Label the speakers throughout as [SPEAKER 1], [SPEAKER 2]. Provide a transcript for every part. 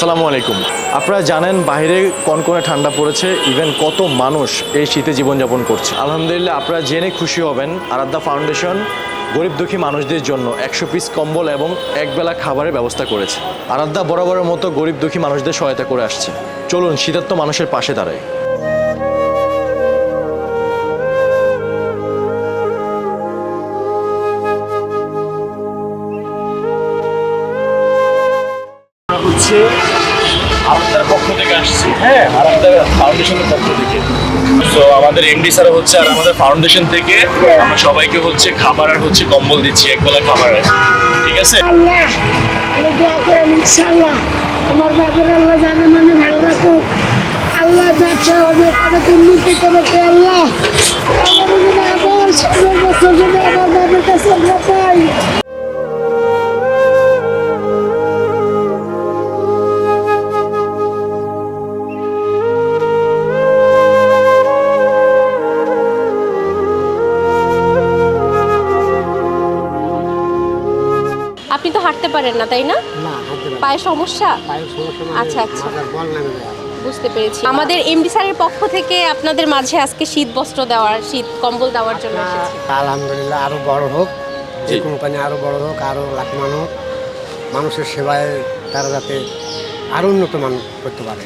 [SPEAKER 1] আসসালামু আলাইকুম। আপনারা জানেন বাইরে কনকনে ঠান্ডা পড়েছে ইভেন কত মানুষ এই শীতে জীবনযাপন করছে। আলহামদুলিল্লাহ, আপনারা জেনে খুশি হবেন, আরাধ্যা ফাউন্ডেশন গরিব দুঃখী মানুষদের জন্য একশো পিস কম্বল এবং একবেলা খাবারের ব্যবস্থা করেছে। আরাধ্যা বরাবরের মতো গরিব দুঃখী মানুষদের সহায়তা করে আসছে। চলুন, শীতার্থ মানুষের পাশে দাঁড়ায়
[SPEAKER 2] হচ্ছে থেকে আসছি। হ্যাঁ আরামদার ফাউন্ডেশনের পক্ষ থেকে। তো আমাদের এমডি স্যার হচ্ছে আর আমাদের ফাউন্ডেশন থেকে আমরা সবাইকে হচ্ছে খাবার আর হচ্ছে কম্বল দিচ্ছি একবেলা খাবার ঠিক আছে?
[SPEAKER 3] আমার বাবার আল্লাহ জানে মানে ভালো রাখুক। আল্লাহ ব্যবসা হবে অনেক উন্নতি করেছে আল্লাহ। আমার বছর যদি আমার বাবার কাছে
[SPEAKER 4] আপনি তো হাঁটতে পারেন না তাই না। পায়ে সমস্যা
[SPEAKER 5] পায়ের সমস্যা মানে
[SPEAKER 4] আচ্ছা, আচ্ছা। বুঝতে পেরেছি আমাদের এমডি স্যারের পক্ষ থেকে আপনাদের মাঝে আজকে শীত বস্ত্র দেওয়ার শীত কম্বল দেওয়ার জন্য
[SPEAKER 5] আলহামদুলিল্লাহ আরও বড় হোক যে। কোম্পানি আরও বড় হোক আরও লাভবান হোক মানুষের সেবায় তারা যাতে আরও উন্নত মান করতে পারে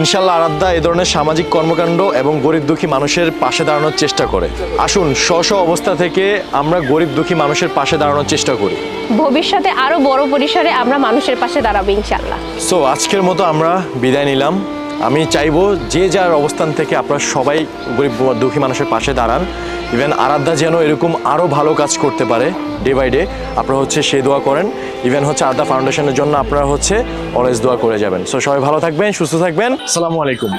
[SPEAKER 1] ইনশাল্লাহ আরাধ্যা এই ধরনের সামাজিক কর্মকাণ্ড এবং গরিব দুঃখী মানুষের পাশে দাঁড়ানোর চেষ্টা করে। আসুন স্ব স্ব অবস্থা থেকে আমরা গরিব দুঃখী মানুষের পাশে দাঁড়ানোর চেষ্টা করি।
[SPEAKER 4] ভবিষ্যতে আরও বড় পরিসরে আমরা মানুষের পাশে দাঁড়াবো ইনশাল্লাহ
[SPEAKER 1] সো আজকের মতো আমরা বিদায় নিলাম। আমি চাইব যে যার অবস্থান থেকে আপনারা সবাই গরিব দুঃখী মানুষের পাশে দাঁড়ান। ইভেন আরাধ্যা যেন এরকম আরও ভালো কাজ করতে পারে ডে বাই ডে আপনারা হচ্ছে সে দোয়া করেন। ইভেন হচ্ছে আরাধ্যা ফাউন্ডেশনের জন্য আপনারা হচ্ছে অলওয়েজ দোয়া করে যাবেন। সো সবাই ভালো থাকবেন, সুস্থ থাকবেন। সালামু আলাইকুম।